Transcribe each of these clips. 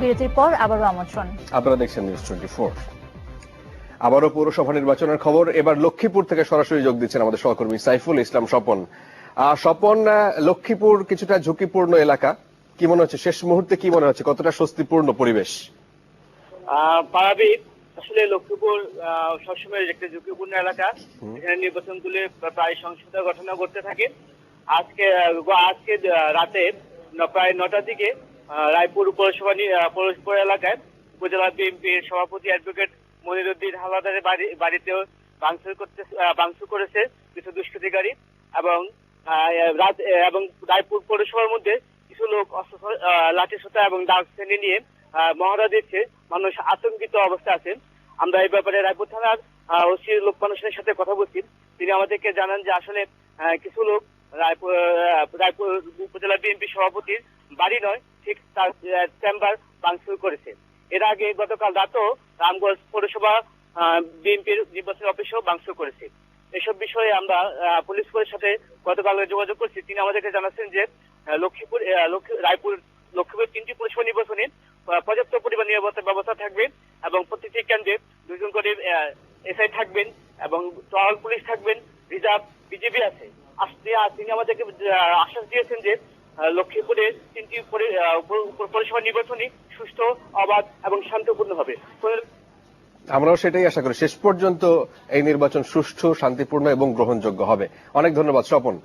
বিরতির পর আবারও আমন্ত্রণ। আপনারা দেখছেন নিউজ টোয়েন্টি ফোর আবারও পৌরসভা নির্বাচনের খবর। এবার লক্ষ্মীপুর থেকে সরাসরি যোগ দিচ্ছেন আমাদের সহকর্মী সাইফুল ইসলাম স্বপন। আহ, স্বপন লক্ষ্মীপুর কিছুটা ঝুঁকিপূর্ণ এলাকা। কি মনে হচ্ছে? শেষ মুহূর্তে কি মনে হচ্ছে? কতটা স্বস্তিপূর্ণ পরিবেশ? আসলে লক্ষ্মীপুর আহ, সবসময় একটা ঝুঁকিপূর্ণ এলাকা। এখানে নির্বাচন তুলে প্রায় সংসদ ঘটনা ঘটতে থাকে। আজকে আজকে রাতে প্রায় নটার দিকে রায়পুর পৌরসভা পৌরসভা এলাকায় উপজেলা বিএনপির সভাপতি অ্যাডভোকেট মনিরুদ্দিন হাওলাদারের বাড়িতেও ভাঙচুর করতে ভাঙচুর করেছে কিছু দুষ্কৃতিকারী এবং এবং রায়পুর পৌরসভার মধ্যে কিছু লোক অস্ত্র লাঠি সোটা এবং দাগ শ্রেণি নিয়ে মহড়া দিচ্ছে। মানুষ আতঙ্কিত অবস্থায় আছেন। আমরা এই ব্যাপারে রায়পুর থানার ওসি লোকমান হোসেনের সাথে কথা বলছি। তিনি আমাদেরকে জানান যে আসলে কিছু লোক রায়পুর রায়পুর উপজেলা বিএনপি সভাপতির বাড়ি নয়, ঠিক তার চেম্বার ভাঙচুর করেছে। এর আগে গতকাল রাতেও রামগঞ্জ পৌরসভা বিএনপির নির্বাচন অফিসেও ভাঙচুর করেছে। এসব বিষয়ে আমরা পুলিশ সুপারের সাথে গতকাল যোগাযোগ করছি। তিনি আমাদেরকে জানাচ্ছেন যে লক্ষ্মীপুর রায়পুর, লক্ষ্মীপুর তিনটি পৌরসভা নির্বাচনে পর্যাপ্ত পরিমাণ নিরাপত্তা ব্যবস্থা থাকবে এবং প্রতিটি কেন্দ্রে দুজন করে এসআই থাকবেন এবং টহল পুলিশ থাকবেন, রিজার্ভ বিজেপি আছে। তিনি- আমাদেরকে আশ্বাস দিয়েছেন যে লক্ষ্মীপুরে তিনটি পৌরসভা নির্বাচনই সুষ্ঠু, অবাধ এবং শান্তিপূর্ণ হবে আমরাও সেটাই আশা করি। শেষ পর্যন্ত এই নির্বাচন সুষ্ঠু, শান্তিপূর্ণ এবং গ্রহণযোগ্য হবে। অনেক ধন্যবাদ, স্বপন।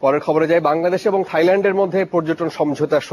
পরের খবরে যাই, বাংলাদেশ এবং থাইল্যান্ডের মধ্যে পর্যটন সমঝোতা